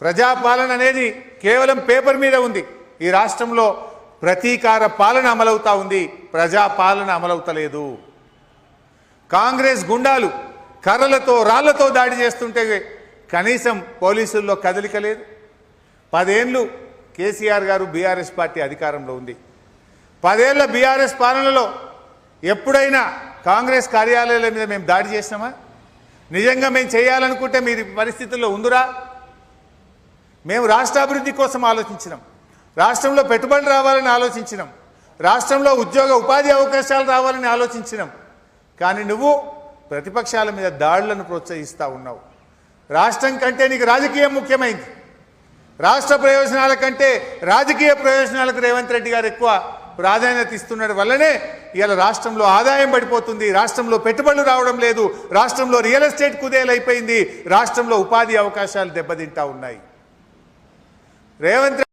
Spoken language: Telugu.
ప్రజాపాలన అనేది కేవలం పేపర్ మీద ఉంది. ఈ రాష్ట్రంలో ప్రతీకార పాలన అమలవుతా ఉంది. ప్రజాపాలన అమలవుతలేదు. కాంగ్రెస్ గుండాలు కర్రలతో రాళ్ళతో దాడి చేస్తుంటే కనీసం పోలీసుల్లో కదలిక లేదు. పదేళ్ళు కేసీఆర్ గారు బీఆర్ఎస్ పార్టీ అధికారంలో ఉంది. పదేళ్ళ బీఆర్ఎస్ పాలనలో ఎప్పుడైనా కాంగ్రెస్ కార్యాలయాల మీద మేము దాడి చేసినామా? నిజంగా మేము చేయాలనుకుంటే మీరు పరిస్థితుల్లో ఉందిరా? మేము రాష్ట్రాభివృద్ధి కోసం ఆలోచించినాం. రాష్ట్రంలో పెట్టుబడులు రావాలని ఆలోచించినాం. రాష్ట్రంలో ఉద్యోగ ఉపాధి అవకాశాలు రావాలని ఆలోచించినాం. కానీ నువ్వు ప్రతిపక్షాల మీద దాడులను ప్రోత్సహిస్తూ ఉన్నావు. రాష్ట్రం కంటే నీకు రాజకీయం ముఖ్యమైంది. రాష్ట్ర ప్రయోజనాల కంటే రాజకీయ ప్రయోజనాలకు రేవంత్ రెడ్డి గారు ఎక్కువ ప్రాధాన్యత ఇస్తున్నది వల్లనే ఇవాళ రాష్ట్రంలో ఆదాయం పడిపోతుంది రాష్ట్రంలో పెట్టుబడులు రావడం లేదు రాష్ట్రంలో రియల్ ఎస్టేట్ కుదేలైపోయింది రాష్ట్రంలో ఉపాధి అవకాశాలు దెబ్బతింటా ఉన్నాయి. రేవంత్